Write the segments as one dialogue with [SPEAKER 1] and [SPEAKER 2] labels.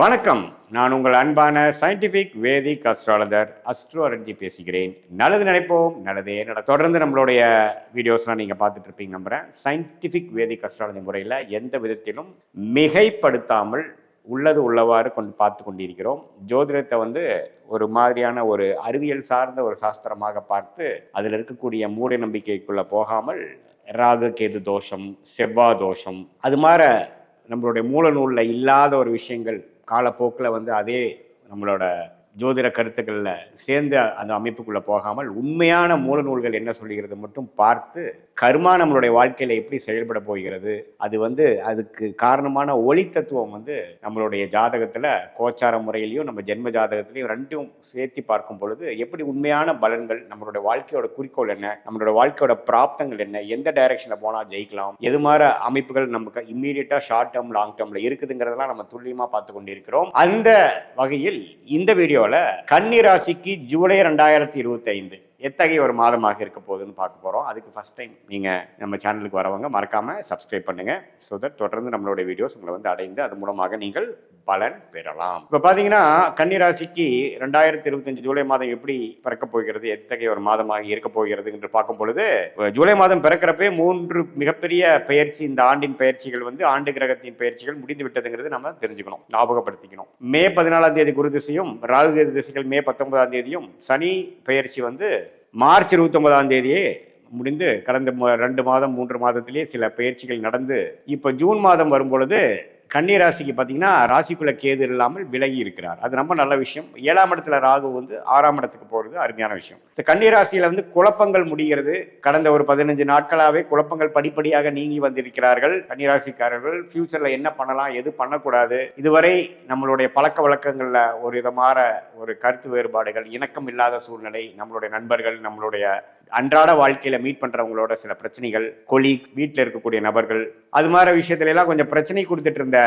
[SPEAKER 1] வணக்கம். நான் உங்கள் அன்பான சயின்டிபிக் வேதிக் அஸ்ட்ராலஜர் அஸ்ட்ரோ பேசுகிறேன். நல்லது நினைப்போம் நல்லதே நட தொடர்ந்து நம்மளுடைய வீடியோஸ்லாம் நீங்கள் பார்த்துட்டு இருப்பீங்க நம்புகிறேன் சயின்டிஃபிக் வேதிக் அஸ்ட்ராலஜி முறையில் எந்த விதத்திலும் மிகைப்படுத்தாமல் உள்ளது உள்ளவாறு கொண்டு பார்த்து கொண்டிருக்கிறோம். ஜோதிடத்தை வந்து ஒரு மாதிரியான ஒரு அறிவியல் சார்ந்த ஒரு சாஸ்திரமாக பார்த்து அதில் இருக்கக்கூடிய மூட நம்பிக்கைக்குள்ளே போகாமல் ராகு கேது தோஷம் செவ்வா தோஷம் அது மாதிரி நம்மளுடைய மூல நூலில் இல்லாத ஒரு விஷயங்கள் காலப்போக்கில் வந்து அதே நம்மளோட ஜோதிட கருத்துக்களில் சேர்ந்து அந்த அமைப்புக்குள்ளே போகாமல் உண்மையான மூல நூல்கள் என்ன சொல்லுகிறது மட்டும் பார்த்து கர்மா நம்மளுடைய வாழ்க்கையில் எப்படி செயல்பட போகிறது? அது வந்து அதுக்கு காரணமான ஒளி தத்துவம் வந்து நம்மளுடைய ஜாதகத்தில் கோச்சார முறையிலையும் நம்ம ஜென்ம ஜாதகத்திலையும் ரெண்டும் சேர்த்து பார்க்கும் பொழுது எப்படி உண்மையான பலன்கள் நம்மளுடைய வாழ்க்கையோட குறிக்கோள் என்ன நம்மளோட வாழ்க்கையோட பிராப்தங்கள் என்ன எந்த டைரக்ஷனில் போனால் ஜெயிக்கலாம் எது மாதிரி அமைப்புகள் நமக்கு இம்மீடியட்டாக ஷார்ட் டேர்ம் லாங் டேர்மில் இருக்குதுங்கிறதெல்லாம் நம்ம துல்லியமாக பார்த்து கொண்டிருக்கிறோம். அந்த வகையில் இந்த வீடியோ போல ராசிக்கு ஜூலை ரெண்டாயிரத்தி இருபத்தி ஐந்து எத்தகைய ஒரு மாதமாக இருக்க போகுதுன்னு பார்க்க போகிறோம் அதுக்கு ஃபஸ்ட் டைம் நீங்கள் நம்ம சேனலுக்கு வரவங்க மறக்காமல் சப்ஸ்கிரைப் பண்ணுங்கள் ஸோ தட் தொடர்ந்து நம்மளுடைய வீடியோஸ் உங்களை வந்து அடைந்து அது மூலமாக நீங்கள் பலன் பெறலாம். இப்போ பார்த்தீங்கன்னா கன்னிராசிக்கு ரெண்டாயிரத்தி இருபத்தஞ்சு ஜூலை மாதம் எப்படி பிறக்க போகிறது எத்தகைய ஒரு மாதமாக இருக்க போகிறது என்று பார்க்கும் பொழுது ஜூலை மாதம் பிறக்கிறப்பே மூன்று மிகப்பெரிய பயிற்சி இந்த ஆண்டின் பயிற்சிகள் வந்து ஆண்டு கிரகத்தின் பயிற்சிகள் முடிந்து விட்டதுங்கிறது நம்ம தெரிஞ்சுக்கணும் ஞாபகப்படுத்திக்கணும். மே பதினாலாம் தேதி குரு திசையும் ராகு கேது திசைகள் மே பத்தொன்பதாம் தேதியும் சனி பயிற்சி வந்து மார்ச் இருபத்தொன்பதாம் தேதியே முடிந்து கடந்த ரெண்டு மாதம் மூன்று மாதத்திலேயே சில பயிற்சிகள் நடந்து இப்போ ஜூன் மாதம் வரும்பொழுது கன்னி ராசிக்கு பார்த்தீங்கன்னா ராசிக்குள்ள கேது இல்லாமல் விலகி இருக்கிறார். அது ரொம்ப நல்ல விஷயம். ஏழாம் இடத்துல ராகு வந்து ஆறாம் இடத்துக்கு போகிறது அருமையான விஷயம். இந்த கன்னி ராசியில் வந்து குழப்பங்கள் முடிகிறது. கடந்த ஒரு பதினஞ்சு நாட்களாகவே குழப்பங்கள் படிப்படியாக நீங்கி வந்திருக்கிறார்கள். கன்னிராசிக்காரர்கள் ஃபியூச்சரில் என்ன பண்ணலாம் எது பண்ணக்கூடாது? இதுவரை நம்மளுடைய பழக்க வழக்கங்களில் ஒரு விதமான ஒரு கருத்து வேறுபாடுகள் இணக்கம் இல்லாத சூழ்நிலை நம்மளுடைய நண்பர்கள் நம்மளுடைய அன்றாட வாழ்க்கையில மீட் பண்றவங்களோட சில பிரச்சனைகள் கொலீக் வீட்டில் இருக்கக்கூடிய நபர்கள் அது மாதிரி விஷயத்துல எல்லாம் கொஞ்சம் பிரச்சனை கொடுத்துட்டு இருந்த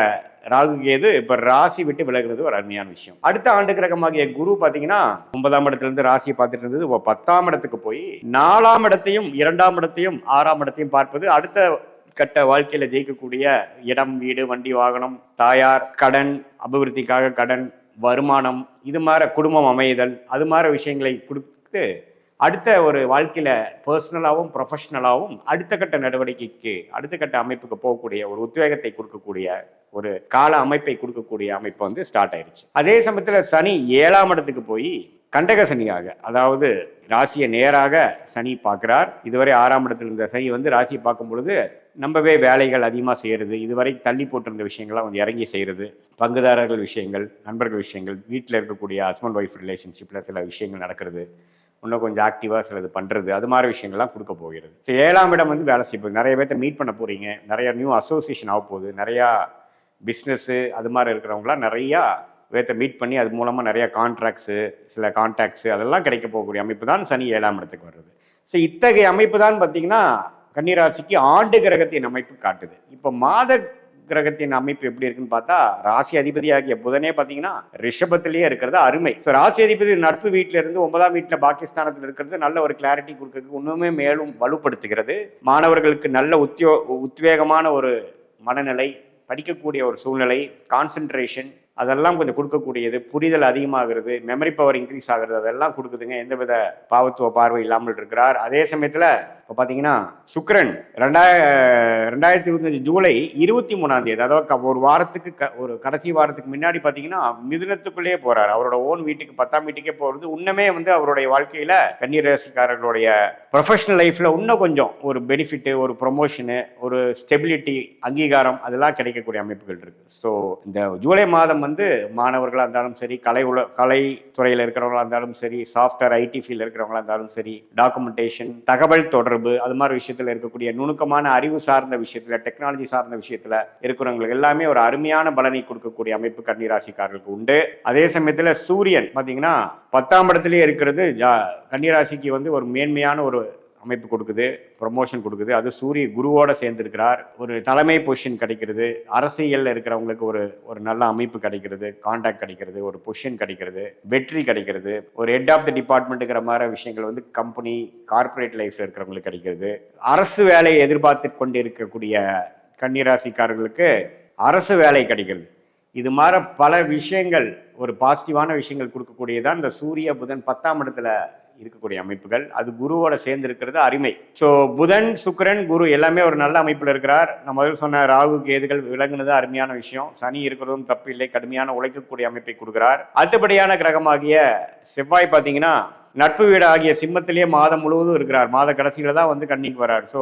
[SPEAKER 1] ராகு கேது இப்ப ராசி விட்டு விலகுறது ஒரு அருமையான விஷயம். அடுத்த ஆண்டு கிரகமாகிய குரு பாத்தீங்கன்னா ஒன்பதாம் இடத்துல இருந்து ராசியை பார்த்துட்டு இருந்தது. இப்போ பத்தாம் இடத்துக்கு போய் நாலாம் இடத்தையும் இரண்டாம் இடத்தையும் ஆறாம் இடத்தையும் பார்ப்பது அடுத்த கட்ட வாழ்க்கையில ஜெயிக்கக்கூடிய இடம் வீடு வண்டி வாகனம் தாயார் கடன் அபிவிருத்திக்காக கடன் வருமானம் இது மாதிரி குடும்பம் அமைதல் அது மாதிரி விஷயங்களை கொடுத்து அடுத்த ஒரு வாழ்க்கையில் பர்சனலாகவும் ப்ரொஃபஷனலாகவும் அடுத்த கட்ட நடவடிக்கைக்கு அடுத்த கட்ட அமைப்புக்கு போகக்கூடிய ஒரு உத்வேகத்தை கொடுக்கக்கூடிய ஒரு கால அமைப்பை கொடுக்கக்கூடிய அமைப்பு வந்து ஸ்டார்ட் ஆயிருச்சு. அதே சமயத்தில் சனி ஏழாம் இடத்துக்கு போய் கண்டக சனியாக அதாவது ராசியை நேராக சனி பார்க்கிறார். இதுவரை ஆறாம் இடத்துல இருந்த சனி வந்து ராசியை பார்க்கும் பொழுது நம்பவே வேலைகள் அதிகமாக செய்கிறது இதுவரை தள்ளி போட்டிருந்த விஷயங்கள்லாம் வந்து இறங்கி செய்கிறது பங்குதாரர்கள் விஷயங்கள் நண்பர்கள் விஷயங்கள் வீட்டில் இருக்கக்கூடிய ஹஸ்பண்ட் ஒய்ஃப் ரிலேஷன்ஷிப்பில் சில விஷயங்கள் நடக்கிறது. இன்னும் கொஞ்சம் ஆக்டிவாக சிலது பண்ணுறது அது மாதிரி விஷயங்கள்லாம் கொடுக்க போகிறது. ஸோ ஏழாம் இடம் வந்து வேலை செய்ய போகுது. நிறைய பேர்த்த மீட் பண்ண போகிறீங்க நிறையா நியூ அசோசியேஷன் ஆக போகுது. நிறையா பிஸ்னஸ்ஸு அது மாதிரி இருக்கிறவங்களாம் நிறையா பேர்த்த மீட் பண்ணி அது மூலமாக நிறையா கான்ட்ராக்ட்ஸு சில கான்டாக்ட்ஸு அதெல்லாம் கிடைக்க போகக்கூடிய அமைப்பு தான் சனி ஏழாம் இடத்துக்கு வருது ஸோ இத்தகைய அமைப்பு தான் பார்த்தீங்கன்னா கன்னிராசிக்கு ஆண்டு கிரகத்தின் அமைப்பு காட்டுது. இப்போ மாத கிரகத்தின் அமைப்பு எப்படி இருக்குன்னு பார்த்தா ராசி அதிபதியாகிய புதனே பார்த்தீங்கன்னா ரிஷபத்திலேயே இருக்கிறது அருமை. ஸோ ராசி அதிபதி நட்பு வீட்டில இருந்து ஒன்பதாம் வீட்டில் பாகிஸ்தானத்தில் இருக்கிறது நல்ல ஒரு கிளாரிட்டி கொடுக்கறதுக்கு இன்னுமே மேலும் வலுப்படுத்துகிறது. மாணவர்களுக்கு நல்ல உத்தியோ உத்வேகமான ஒரு மனநிலை படிக்கக்கூடிய ஒரு சூழ்நிலை கான்சென்ட்ரேஷன் அதெல்லாம் கொஞ்சம் கொடுக்கக்கூடியது புரிதல் அதிகமாகிறது மெமரி பவர் இன்க்ரீஸ் ஆகிறது அதெல்லாம் கொடுக்குதுங்க. எந்தவித பாவத்துவ பார்வை இல்லாமல் இருக்கிறார். அதே சமயத்தில் இப்போ பார்த்தீங்கன்னா சுக்ரன் ரெண்டாய ரெண்டாயிரத்தி இருபத்தஞ்சு ஜூலை இருபத்தி மூணாம் தேதி அதாவது க- ஒரு வாரத்துக்கு க- ஒரு கடைசி வாரத்துக்கு முன்னாடி பார்த்தீங்கன்னா மிதுனத்துக்குள்ளேயே போகிறார் அவரோட ஓன் வீட்டுக்கு பத்தாம் வீட்டுக்கே போகிறது இன்னுமே வந்து அவருடைய வாழ்க்கையில் கன்னிராசிக்காரர்களுடைய ப்ரொஃபஷனல் லைஃப்பில் இன்னும் கொஞ்சம் ஒரு பெனிஃபிட்டு ஒரு ப்ரொமோஷனு ஒரு ஸ்டெபிலிட்டி அங்கீகாரம் அதெல்லாம் கிடைக்கக்கூடிய அமைப்புகள் இருக்குது ஸோ இந்த ஜூலை மாதம் வந்து மாணவர்களாக இருந்தாலும் சரி கலை உல கலை துறையில் இருக்கிறவங்களா இருந்தாலும் சரி சாஃப்ட்வேர் ஐடி ஃபீல்டில் இருக்கிறவங்களா இருந்தாலும் சரி டாக்குமெண்டேஷன் தகவல் தொடர்பு அது மாதிரி விஷயத்தில் இருக்கக்கூடிய நுணுக்கமான அறிவு சார்ந்த விஷயத்தில் டெக்னாலஜி சார்ந்த விஷயத்தில் இருக்கிறவங்களுக்கு எல்லாமே ஒரு அருமையான பலனை கொடுக்கக்கூடிய அமைப்பு கன்னிராசிக்காரர்களுக்கு உண்டு. அதே சமயத்தில் சூரியன் பார்த்தீங்கன்னா பத்தாம் இடத்துலேயே இருக்கிறது. ஜா கன்னிராசிக்கு வந்து ஒரு மேன்மையான ஒரு அமைப்பு கொடுக்குது ப்ரொமோஷன் கொடுக்குது. அது சூரிய குருவோடு சேர்ந்துருக்கிறார். ஒரு தலைமை பொசிஷன் கிடைக்கிறது. அரசியலில் இருக்கிறவங்களுக்கு ஒரு ஒரு நல்ல அமைப்பு கிடைக்கிறது. கான்டாக்ட் கிடைக்கிறது. ஒரு பொசிஷன் கிடைக்கிறது. வெற்றி கிடைக்கிறது. ஒரு ஹெட் ஆஃப் த டிபார்ட்மெண்ட்டுங்கிற மாதிரி விஷயங்கள் வந்து கம்பெனி கார்ப்பரேட் லைஃப்பில் இருக்கிறவங்களுக்கு கிடைக்கிறது. அரசு வேலையை எதிர்பார்த்து கொண்டு இருக்கக்கூடிய கன்னிராசிக்காரர்களுக்கு அரசு வேலை கிடைக்கிறது. இது மாதிரி பல விஷயங்கள் ஒரு பாசிட்டிவான விஷயங்கள் கொடுக்கக்கூடியதான் இந்த சூரிய புதன் பத்தாம் இடத்துல இருக்கக்கூடிய அமைப்புகள். அது குருவோட சேர்ந்து இருக்கிறது அருமை. ஸோ புதன் சுக்கிரன் குரு எல்லாமே ஒரு நல்ல அமைப்பில் இருக்கிறார். நான் முதல் சொன்ன ராகு கேதுகள் விலகுனது அருமையான விஷயம். சனி இருக்கிறதும் தப்பு இல்லை. கடுமையான உழைக்கக்கூடிய அமைப்பை கொடுக்கிறார். அடுத்தபடியான கிரகமாகிய செவ்வாய் பார்த்தீங்கன்னா நட்பு வீடு ஆகிய சிம்மத்திலேயே மாதம் முழுவதும் இருக்கிறார். மாத கடைசியில தான் வந்து கண்ணிக்கு வர்றார் ஸோ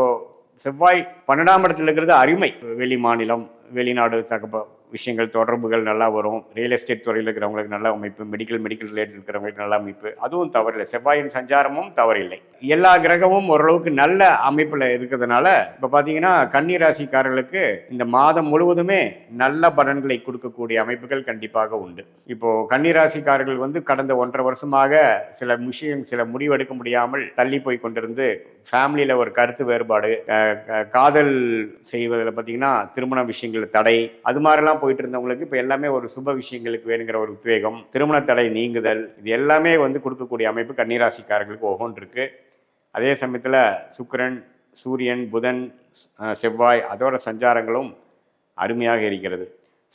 [SPEAKER 1] செவ்வாய் பன்னெண்டாம் இடத்துல இருக்கிறது அருமை. வெளி மாநிலம் வெளிநாடு தகப்ப விஷயங்கள் தொடர்புகள் நல்லா வரும். ரியல் எஸ்டேட் துறையில் இருக்கிறவங்களுக்கு நல்ல அமைப்பு மெடிக்கல் மெடிக்கல் ரிலேட்டட் இருக்கிறவங்களுக்கு நல்ல அமைப்பு. அதுவும் தவறில்லை. செவ்வாயின் சஞ்சாரமும் தவறில்லை. எல்லா கிரகமும் ஓரளவுக்கு நல்ல அமைப்பில் இருக்கிறதுனால இப்போ பார்த்தீங்கன்னா கன்னி ராசிக்காரர்களுக்கு இந்த மாதம் முழுவதுமே நல்ல பலன்களை கொடுக்கக்கூடிய அமைப்புகள் கண்டிப்பாக உண்டு. இப்போது கன்னி ராசிக்காரர்கள் வந்து கடந்த ஒன்றரை வருஷமாக சில விஷயம் சில முடிவெடுக்க முடியாமல் தள்ளி போய் கொண்டிருந்து ஃபேமிலியில் ஒரு கருத்து வேறுபாடு காதல் செய்வதில் பார்த்தீங்கன்னா திருமண விஷயங்கள் தடை அது மாதிரிலாம் போயிட்டு இருந்தவங்களுக்கு இப்போ எல்லாமே ஒரு சுப விஷயங்களுக்கு வேணுங்கிற ஒரு உத்வேகம் திருமண தடை நீங்குதல் இது எல்லாமே வந்து கொடுக்கக்கூடிய அமைப்பு கன்னிராசிக்காரர்களுக்கு ஒவ்வொன்று இருக்குது அதே சமயத்தில் சுக்கிரன் சூரியன் புதன் செவ்வாய் அதோட சஞ்சாரங்களும் அருமையாக இருக்கிறது.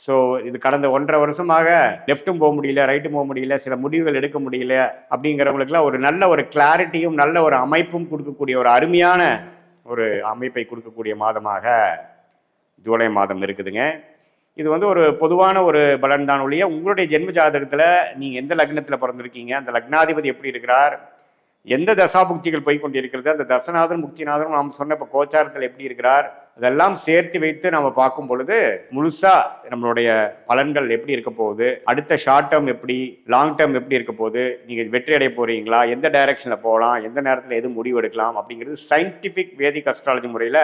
[SPEAKER 1] ஸோ இது கடந்த ஒன்றரை வருஷமாக லெஃப்ட்டும் போக முடியல ரைட்டும் போக முடியல சில முடிவுகள் எடுக்க முடியல அப்படிங்கிறவங்களுக்குலாம் ஒரு நல்ல ஒரு கிளாரிட்டியும் நல்ல ஒரு அமைப்பும் கொடுக்கக்கூடிய ஒரு அருமையான ஒரு அமைப்பை கொடுக்கக்கூடிய மாதமாக ஜூலை மாதம் இருக்குதுங்க. இது வந்து ஒரு பொதுவான ஒரு பலன் தான் ஒழிய உங்களுடைய ஜென்ம ஜாதகத்தில் நீங்கள் எந்த லக்னத்தில் பிறந்திருக்கீங்க? அந்த லக்னாதிபதி எப்படி இருக்கிறார்? எந்த தசாபுக்திகள் போய் கொண்டிருக்கிறது? அந்த தசநாதன் முக்திநாதனும் நாம் சொன்ன இப்போ கோச்சாரத்தில் எப்படி இருக்கிறார்? அதெல்லாம் சேர்த்து வைத்து நம்ம பார்க்கும் பொழுது முழுசா நம்மளுடைய பலன்கள் எப்படி இருக்க போகுது? அடுத்த ஷார்ட் டேர்ம் எப்படி? லாங் டேர்ம் எப்படி இருக்க போகுது? நீங்க வெற்றி அடைய போறீங்களா? எந்த டைரக்ஷன்ல போகலாம் எந்த நேரத்தில் எது முடிவு எடுக்கலாம்? அப்படிங்கிறது சயின்டிபிக் வேதிக் அஸ்ட்ராலஜி முறையில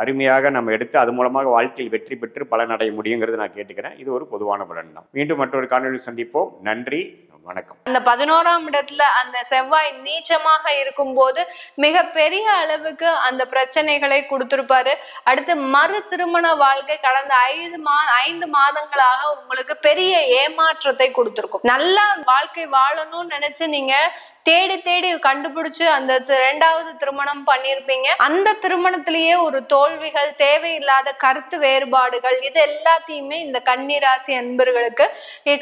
[SPEAKER 1] அருமையாக நம்ம எடுத்து அது மூலமாக வாழ்க்கையில் வெற்றி பெற்று பலனடைய முடியுங்கிறது நான் கேட்டுக்கிறேன். இது ஒரு பொதுவான பலன் தான். மீண்டும் மற்றொரு காணொலி சந்திப்போம். நன்றி வணக்கம்.
[SPEAKER 2] அந்த பதினோராம் இடத்துல அந்த செவ்வாய் நீச்சமாக இருக்கும்போது மிக பெரிய அளவுக்கு அந்த பிரச்சனைகளை கொடுத்திருப்பாரு. அடுத்து மறு திருமண வாழ்க்கை கடந்த ஐந்து மா ஐந்து மாதங்களாக உங்களுக்கு பெரிய ஏமாற்றத்தை கொடுத்திருக்கும். நல்லா வாழ்க்கை வாழணும்னு நினைச்சு நீங்க தேடி தேடி கண்டுபிடிச்சு அந்த ரெண்டாவது திருமணம் பண்ணியிருப்பீங்க. அந்த திருமணத்திலேயே ஒரு தோல்விகள் தேவையில்லாத கருத்து வேறுபாடுகள் இது எல்லாத்தையுமே இந்த கன்னிராசி அன்பர்களுக்கு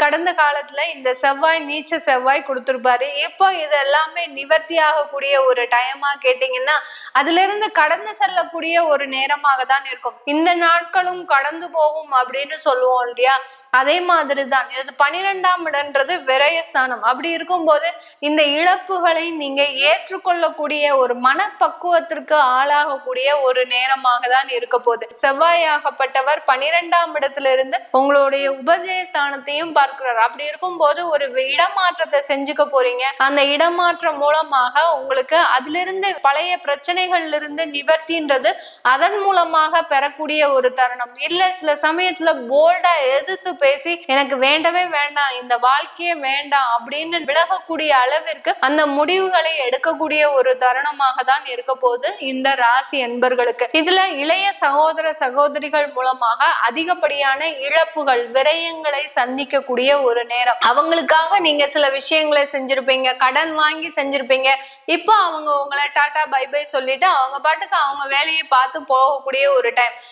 [SPEAKER 2] கடந்த காலத்துல இந்த செவ்வாய் நீச்ச செவ்வாய் கொடுத்துருப்பாரு. இப்போ இது எல்லாமே நிவர்த்தி ஆகக்கூடிய ஒரு டைமா கேட்டீங்கன்னா அதுல இருந்து கடந்து செல்லக்கூடிய ஒரு நேரமாக தான் இருக்கும். இந்த நாட்களும் கடந்து போகும் அப்படின்னு சொல்லுவோம் இல்லையா? அதே மாதிரி தான் இது பனிரெண்டாம் இடம்ன்றது விரயஸ்தானம். அப்படி இருக்கும்போது இந்த இழப்புகளை நீங்க ஏற்றுக்கொள்ளக்கூடிய ஒரு மனப்பக்குவத்திற்கு ஆளாகக்கூடிய ஒரு நேரமாக தான் இருக்க போகுது. செவ்வாயாகப்பட்டவர் பனிரெண்டாம் இடத்துல இருந்து உங்களுடைய உபஜய ஸ்தானத்தையும் பார்க்கிறார். அப்படி இருக்கும் போது ஒரு இடமாற்றத்தை செஞ்சுக்க போறீங்க. அந்த இடமாற்றம் மூலமாக உங்களுக்கு அதிலிருந்து பழைய பிரச்சனைகள்ல இருந்து நிவர்த்தின்றது அதன் மூலமாக பெறக்கூடிய ஒரு தருணம். இல்ல சில சமயத்துல போல்டா எதிர்த்து பேசி எனக்கு வேண்டவே வேண்டாம் இந்த வாழ்க்கையே வேண்டாம் அப்படின்னு விலகக்கூடிய அளவிற்கு அந்த முடிவுகளை எடுக்கக்கூடிய ஒரு தருணமாக தான் இருக்க போகுது இந்த ராசி என்பர்களுக்கு. இதுல இளைய சகோதர சகோதரிகள் மூலமாக அதிகப்படியான இழப்புகள் விரயங்களை சந்திக்கக்கூடிய ஒரு நேரம். அவங்களுக்காக நீங்க சில விஷயங்களை செஞ்சிருப்பீங்க கடன் வாங்கி செஞ்சிருப்பீங்க. இப்போ அவங்க உங்களை டாடா பை பை சொல்லிட்டு அவங்க பாட்டுக்கு அவங்க வேலையை பார்த்து போகக்கூடிய ஒரு டைம்